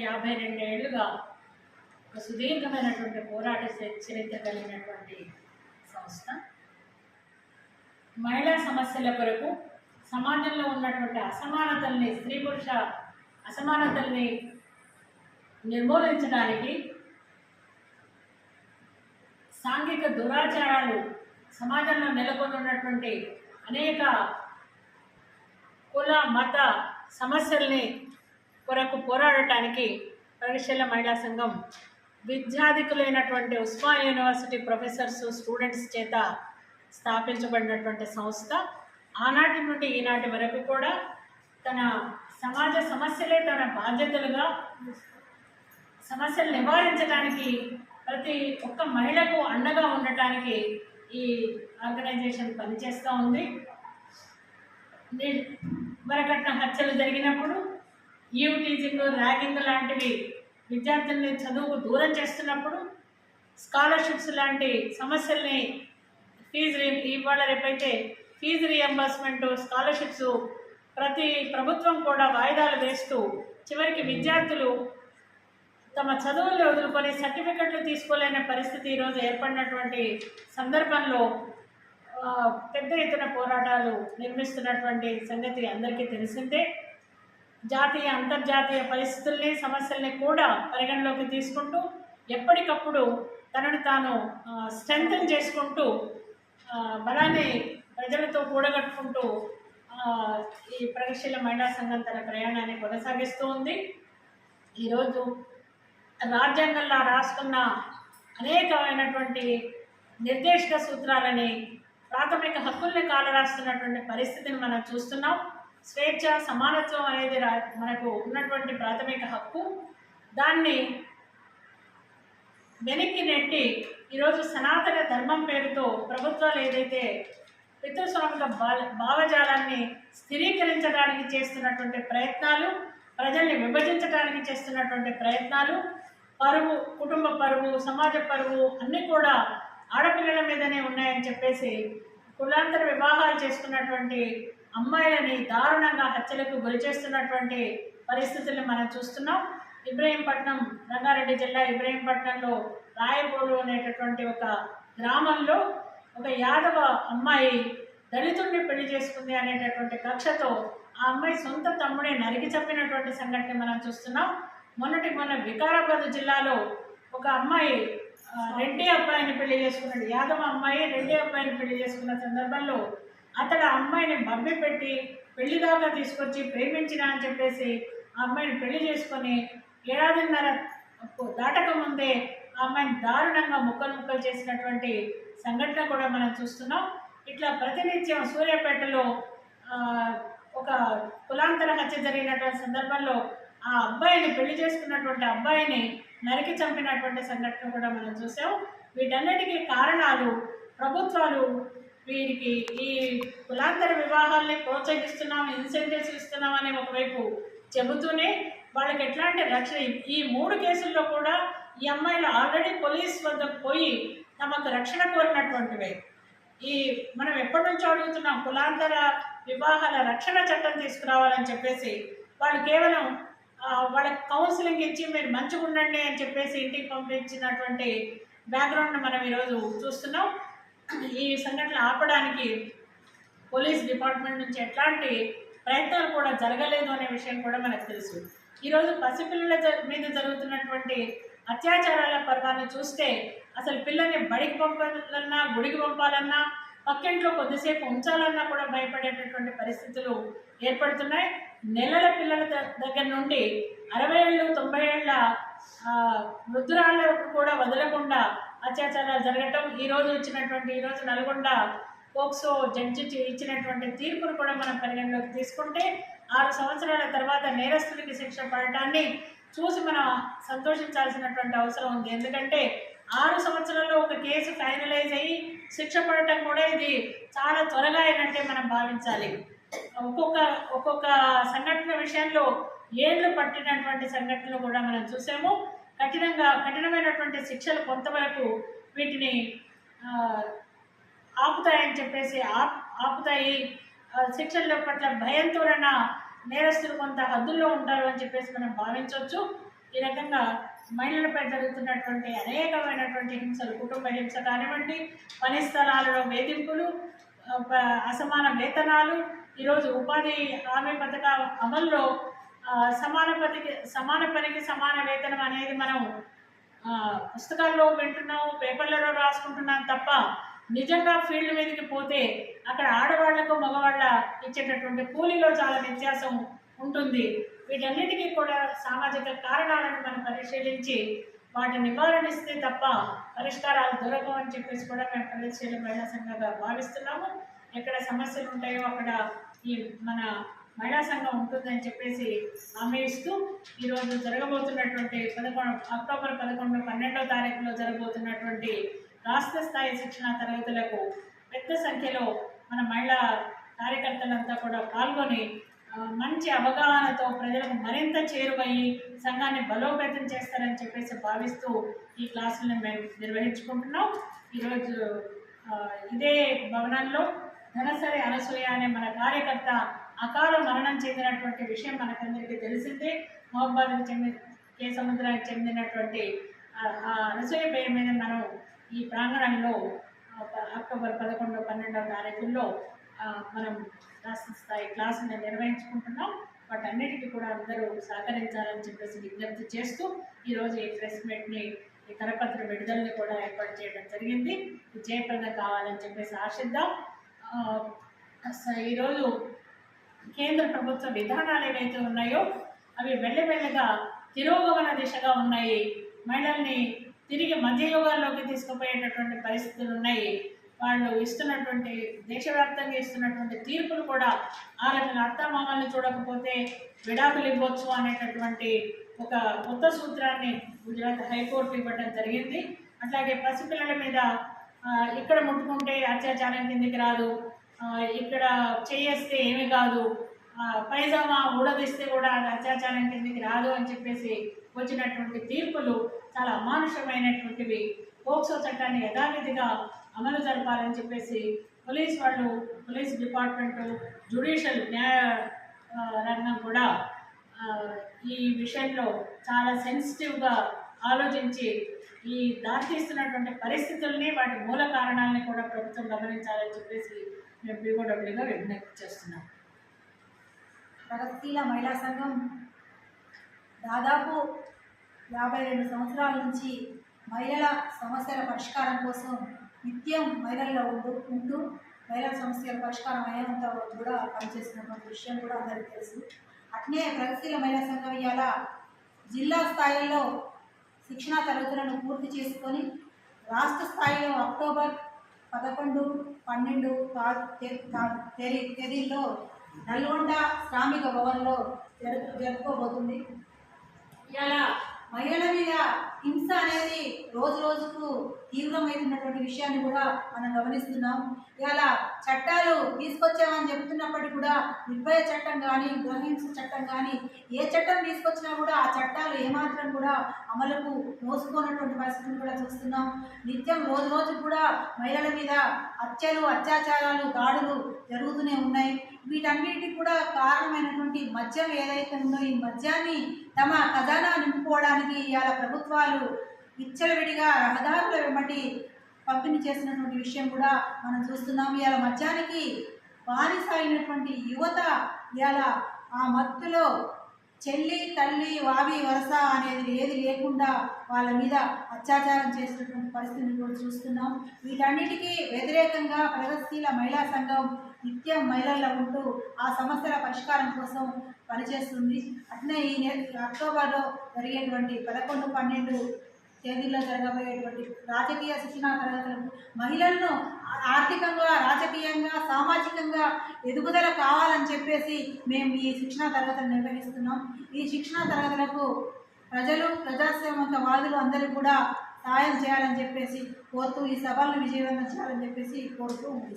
యాభై రెండేళ్ళుగా ఒక సుదీర్ఘమైనటువంటి పోరాట చరిత్ర కలిగినటువంటి సంస్థ. మహిళా సమస్యల కొరకు సమాజంలో ఉన్నటువంటి అసమానతల్ని స్త్రీ పురుష అసమానతల్ని నిర్మూలించడానికి సాంఘిక దురాచారాలు సమాజంలో నెలకొని ఉన్నటువంటి అనేక కుల మత సమస్యల్ని కొరకు పోరాడటానికి ప్రగతిశీల మహిళా సంఘం విద్యాధికులైనటువంటి ఉస్మా యూనివర్సిటీ ప్రొఫెసర్స్ స్టూడెంట్స్ చేత స్థాపించబడినటువంటి సంస్థ. ఆనాటి నుండి ఈనాటి వరకు కూడా తన సమాజ సమస్యలే తన బాధ్యతలుగా సమస్యలు నివారించడానికి ప్రతి ఒక్క మహిళకు అండగా ఉండటానికి ఈ ఆర్గనైజేషన్ పనిచేస్తూ ఉంది. వరకట్న హత్యలు జరిగినప్పుడు ఈవిటీజింగ్ ర్యాగింగ్ లాంటివి విద్యార్థుల్ని చదువుకు దూరం చేస్తున్నప్పుడు స్కాలర్షిప్స్ లాంటి సమస్యల్ని ఫీజు రీ ఇవాళ రేపైతే ఫీజు రియంబర్స్మెంట్ స్కాలర్షిప్స్ ప్రతి ప్రభుత్వం కూడా వాయిదాలు వేస్తూ చివరికి విద్యార్థులు తమ చదువులు వదులుకొని సర్టిఫికెట్లు తీసుకోలేని పరిస్థితి ఈరోజు ఏర్పడినటువంటి సందర్భంలో పెద్ద ఎత్తున పోరాటాలు నిర్మిస్తున్నటువంటి సంగతి అందరికీ తెలిసిందే. జాతీయ అంతర్జాతీయ పరిస్థితుల్ని సమస్యల్ని కూడా పరిగణలోకి తీసుకుంటూ ఎప్పటికప్పుడు తనను తాను స్ట్రెంగ్తన్ చేసుకుంటూ బలాన్ని ప్రజలతో కూడగట్టుకుంటూ ఈ ప్రగతిశీల మహిళా సంఘం తన ప్రయాణాన్ని కొనసాగిస్తూ ఉంది. ఈరోజు రాజ్యాంగంలో రాసుకున్న అనేకమైనటువంటి నిర్దేశక సూత్రాలని ప్రాథమిక హక్కుల్ని కాలరాస్తున్నటువంటి పరిస్థితిని మనం చూస్తున్నాం. స్వేచ్ఛ సమానత్వం అనేది రా మనకు ఉన్నటువంటి ప్రాథమిక హక్కు. దాన్ని వెనక్కి నెట్టి ఈరోజు సనాతన ధర్మం పేరుతో ప్రభుత్వాలు ఏదైతే పితృస్వామిక భావజాలాన్ని స్థిరీకరించడానికి చేస్తున్నటువంటి ప్రయత్నాలు ప్రజల్ని విభజించడానికి చేస్తున్నటువంటి ప్రయత్నాలు పరువు కుటుంబ పరువు సమాజ పరువు అన్నీ కూడా ఆడపిల్లల మీదనే ఉన్నాయని చెప్పేసి కులాంతర వివాహాలు చేసుకున్నటువంటి అమ్మాయిలని దారుణంగా హత్యలకు గురి చేస్తున్నటువంటి పరిస్థితుల్ని మనం చూస్తున్నాం. ఇబ్రహీంపట్నం రంగారెడ్డి జిల్లా ఇబ్రహీంపట్నంలో రాయపూరు అనేటటువంటి ఒక గ్రామంలో ఒక యాదవ అమ్మాయి దళితుడిని పెళ్ళి చేసుకుంది అనేటటువంటి కక్షతో ఆ అమ్మాయి సొంత తమ్ముడే నరికి చెప్పినటువంటి సంఘటన మనం చూస్తున్నాం. మొన్నటి మొన్న వికారాబాద్ జిల్లాలో ఒక అమ్మాయి రెడ్డి అబ్బాయిని పెళ్ళి చేసుకున్నాడు. యాదవ అమ్మాయి రెడ్డి అబ్బాయిని పెళ్ళి చేసుకున్న సందర్భంలో అతడు ఆ అమ్మాయిని మభ్య పెట్టి పెళ్ళి దాకా తీసుకొచ్చి ప్రేమించిన అని చెప్పేసి ఆ అమ్మాయిని పెళ్ళి చేసుకొని ఏడాదిన్నర దాటక ముందే ఆ అమ్మాయిని దారుణంగా ముక్కలు ముక్కలు చేసినటువంటి సంఘటన కూడా మనం చూస్తున్నాం. ఇట్లా ప్రతినిత్యం సూర్యాపేటలో ఒక కులాంతర హత్య జరిగినటువంటి సందర్భంలో ఆ అబ్బాయిని పెళ్ళి చేసుకున్నటువంటి అబ్బాయిని నరికి చంపినటువంటి సంఘటన కూడా మనం చూసాం. వీటన్నిటికీ కారణాలు ప్రభుత్వాలు వీరికి ఈ కులాంతర వివాహాల్ని ప్రోత్సహిస్తున్నాం ఇన్సెంటివ్స్ ఇస్తున్నాం అనే ఒకవైపు చెబుతూనే వాళ్ళకి ఎట్లాంటి రక్షణ ఈ మూడు కేసుల్లో కూడా ఈ అమ్మాయిలు ఆల్రెడీ పోలీస్ వద్దకు పోయి తమకు రక్షణ కోరినటువంటివే. ఈ మనం ఎప్పటి నుంచో అడుగుతున్నాం కులాంతర వివాహాల రక్షణ చట్టం తీసుకురావాలని చెప్పేసి. వాళ్ళు కేవలం వాళ్ళకి కౌన్సిలింగ్ ఇచ్చి మీరు మంచిగా ఉండండి అని చెప్పేసి ఇంటికి పంపించినటువంటి బ్యాక్గ్రౌండ్ మనం ఈరోజు చూస్తున్నాం. ఈ సంఘటన ఆపడానికి పోలీస్ డిపార్ట్మెంట్ నుంచి ఎట్లాంటి ప్రయత్నాలు కూడా జరగలేదు అనే విషయం కూడా మనకు తెలుసు. ఈరోజు పసిపిల్లల మీద జరుగుతున్నటువంటి అత్యాచారాల పర్వాన్ని చూస్తే అసలు పిల్లల్ని బడికి పంపాలన్నా గుడికి పంపాలన్నా పక్కింట్లో కొద్దిసేపు ఉంచాలన్నా కూడా భయపడేటటువంటి పరిస్థితులు ఏర్పడుతున్నాయి. నెలల పిల్లల ద- దగ్గర నుండి అరవై ఏళ్ళు తొంభై ఏళ్ళ వృద్ధురాళ్ళకు కూడా వదలకుండా అత్యాచారాలు జరగటం ఈరోజు ఇచ్చినటువంటి ఈ రోజు నల్గొండ పోక్సో జడ్జి ఇచ్చినటువంటి తీర్పును కూడా మనం పరిగణలోకి తీసుకుంటే ఆరు సంవత్సరాల తర్వాత నేరస్తుడికి శిక్ష పడటాన్ని చూసి మనం సంతోషించాల్సినటువంటి అవసరం ఉంది. ఎందుకంటే ఆరు సంవత్సరాల్లో ఒక కేసు ఫైనలైజ్ అయ్యి శిక్ష పడటం కూడా ఇది చాలా త్వరగా అయినట్టే మనం భావించాలి. ఒక్కొక్క ఒక్కొక్క సంఘటన విషయంలో ఏళ్ళు పట్టినటువంటి సంఘటనలు కూడా మనం చూసాము. కఠినంగా కఠినమైనటువంటి శిక్షలు కొంతవరకు వీటిని ఆపుతాయని చెప్పేసి ఆప్ ఆపుతాయి. శిక్షల పట్ల భయంతోనైనా నేరస్తులు కొంత హద్దుల్లో ఉంటారు అని చెప్పేసి మనం భావించవచ్చు. ఈ రకంగా మహిళలపై జరుగుతున్నటువంటి అనేకమైనటువంటి హింసలు కుటుంబ హింస కానివ్వండి పని స్థలాలలో వేధింపులు అసమాన వేతనాలు ఈరోజు ఉపాధి హామీ పథక అమల్లో సమాన పనికి సమాన పనికి సమాన వేతనం అనేది మనం పుస్తకాల్లో వింటున్నాం పేపర్లలో రాసుకుంటున్నాం తప్ప నిజంగా ఫీల్డ్ మీదకి పోతే అక్కడ ఆడవాళ్ళకు మగవాళ్ళ ఇచ్చేటటువంటి కూలీలో చాలా వ్యత్యాసం ఉంటుంది. వీటన్నిటికీ కూడా సామాజిక కారణాలను మనం పరిశీలించి వాటిని నివారణిస్తే తప్ప పరిష్కారాలు దొరకవు అని చెప్పేసి కూడా మేము పరిశీలన మహిళా సంఘంగా భావిస్తున్నాము. ఎక్కడ సమస్యలు ఉంటాయో అక్కడ ఈ మన మహిళా సంఘం ఉంటుందని చెప్పేసి హామీ ఇస్తూ ఈరోజు జరగబోతున్నటువంటి పదకొండు అక్టోబర్ పదకొండు పన్నెండో తారీఖులో జరగబోతున్నటువంటి రాష్ట్ర స్థాయి శిక్షణ తరగతులకు పెద్ద సంఖ్యలో మన మహిళా కార్యకర్తలంతా కూడా పాల్గొని మంచి అవగాహనతో ప్రజలకు మరింత చేరువయ్యి సంఘాన్ని బలోపేతం చేస్తారని చెప్పేసి భావిస్తూ ఈ క్లాసులను మేము నిర్వహించుకుంటున్నాం. ఈరోజు ఇదే భవనంలో ధనసరి అనసూయ అనే మన కార్యకర్త అకాల మరణం చెందినటువంటి విషయం మనకందరికీ తెలిసిందే. మహబాద్కి చెందిన కే. సముద్రానికి చెందినటువంటి ఆ- పేరు మీద మనం ఈ ప్రాంగణంలో ప- అక్టోబర్ పదకొండు పన్నెండవ తారీఖుల్లో మనం రాష్ట్ర స్థాయి క్లాసులను నిర్వహించుకుంటున్నాం. వాటన్నిటికీ కూడా అందరూ సహకరించాలని చెప్పేసి విజ్ఞప్తి చేస్తూ ఈరోజు ఈ ప్రెస్ మీట్ని ఈ కరపత్ర విడుదలని కూడా ఏర్పాటు చేయడం జరిగింది. ఇది జయప్రదం కావాలని చెప్పేసి ఆశిద్దాం. ఈరోజు కేంద్ర ప్రభుత్వ విధానాలు ఏవైతే ఉన్నాయో అవి వెళ్ళమెల్లగా తిరోగమన దిశగా ఉన్నాయి. మహిళల్ని తిరిగి మధ్యయుగాల్లోకి తీసుకుపోయేటటువంటి పరిస్థితులు ఉన్నాయి. వాళ్ళు ఇస్తున్నటువంటి దేశవ్యాప్తంగా ఇస్తున్నటువంటి తీర్పులు కూడా ఆ రకంగా అత్తమామల్ని చూడకపోతే విడాకులు ఇవ్వచ్చు అనేటటువంటి ఒక కొత్త సూత్రాన్ని గుజరాత్ హైకోర్టు ఇవ్వడం జరిగింది. అట్లాగే పసిపిల్లల మీద ఇక్కడ ముట్టుకుంటే అత్యాచారం కిందికి రాదు. ఇక్కడ చేయేస్తే ఏమి కాదు. పైజామా ఊడదీస్తే కూడా అది అత్యాచారం కిందకి రాదు అని చెప్పేసి వచ్చినటువంటి తీర్పులు చాలా అమానుషమైనటువంటివి. పోక్సో చట్టాన్ని యథావిధిగా అమలు జరపాలని చెప్పేసి పోలీస్ వాళ్ళు పోలీస్ డిపార్ట్మెంటు జ్యుడిషియల్ న్యాయ రంగం కూడా ఈ విషయంలో చాలా సెన్సిటివ్గా ఆలోచించి ఈ దారితీస్తున్నటువంటి పరిస్థితుల్ని వాటి మూల కారణాలని కూడా ప్రభుత్వం గమనించాలని చెప్పేసి మేము పీఓడబ్ల్యూగా చేస్తున్నాం ప్రగతిశీల మహిళా సంఘం దాదాపు యాభై రెండు సంవత్సరాల నుంచి మహిళల సమస్యల పరిష్కారం కోసం నిత్యం మహిళల్లో ఉంటూ ఉంటూ మహిళల సమస్యల పరిష్కారం అయ్యేంత వరకు కూడా పనిచేస్తున్నటువంటి విషయం కూడా అందరికీ తెలుసు. అట్నే ప్రగతిశీల మహిళా సంఘం ఇవాళ జిల్లా స్థాయిలో శిక్షణా తరగతులను పూర్తి చేసుకొని రాష్ట్ర స్థాయిలో అక్టోబర్ పదకొండు పన్నెండు తేదీ- తేదీల్లో నల్గొండ శ్రామిక భవన్లో జరుపు జరుపుకోబోతుంది. ఇలా మహిళల మీద హింస అనేది రోజు రోజుకు తీవ్రమవుతున్నటువంటి విషయాన్ని కూడా మనం గమనిస్తున్నాం. ఇలా చట్టాలు తీసుకొచ్చామని చెప్తున్నప్పటికీ కూడా నిర్భయ చట్టం కానీ గృహహింస చట్టం కానీ ఏ చట్టం తీసుకొచ్చినా కూడా ఆ చట్టాలు ఏమాత్రం కూడా అమలుకు మోసుకోనటువంటి పరిస్థితిని కూడా చూస్తున్నాం. నిత్యం రోజు రోజు కూడా మహిళల మీద హత్యలు అత్యాచారాలు దాడులు జరుగుతూనే ఉన్నాయి. వీటన్నిటికి కూడా కారణమైనటువంటి మద్యం ఏదైతే ఉందో ఈ మద్యాన్ని తమ ఖజానా నింపుకోవడానికి ఇవాళ ప్రభుత్వాలు విచ్చలవిడిగా రహదారుల వెంబడి పంపిణీ చేసినటువంటి విషయం కూడా మనం చూస్తున్నాం. ఇవాళ మద్యానికి బానిస అయినటువంటి యువత ఇవాళ ఆ మత్తులో చెల్లి తల్లి వావి వరస అనేది ఏది లేకుండా వాళ్ళ మీద అత్యాచారం చేసినటువంటి పరిస్థితిని కూడా చూస్తున్నాం. వీటన్నిటికీ వ్యతిరేకంగా ప్రగతిశీల మహిళా సంఘం నిత్యం మహిళల్లో ఉంటూ ఆ సమస్యల పరిష్కారం కోసం పనిచేస్తుంది. అట్నే ఈ నెల అక్టోబర్లో జరిగేటువంటి పదకొండు పన్నెండు తేదీల్లో జరగబోయేటువంటి రాజకీయ శిక్షణా తరగతులకు మహిళలను ఆర్థికంగా రాజకీయంగా సామాజికంగా ఎదుగుదల కావాలని చెప్పేసి మేము ఈ శిక్షణా తరగతులు నిర్వహిస్తున్నాం. ఈ శిక్షణా తరగతులకు ప్రజలు ప్రజాస్వామిక వాదులు అందరూ కూడా సాయం చేయాలని చెప్పేసి కోరుతూ ఈ సభలను విజయవంతం చేయాలని చెప్పేసి కోరుతూ ఉంది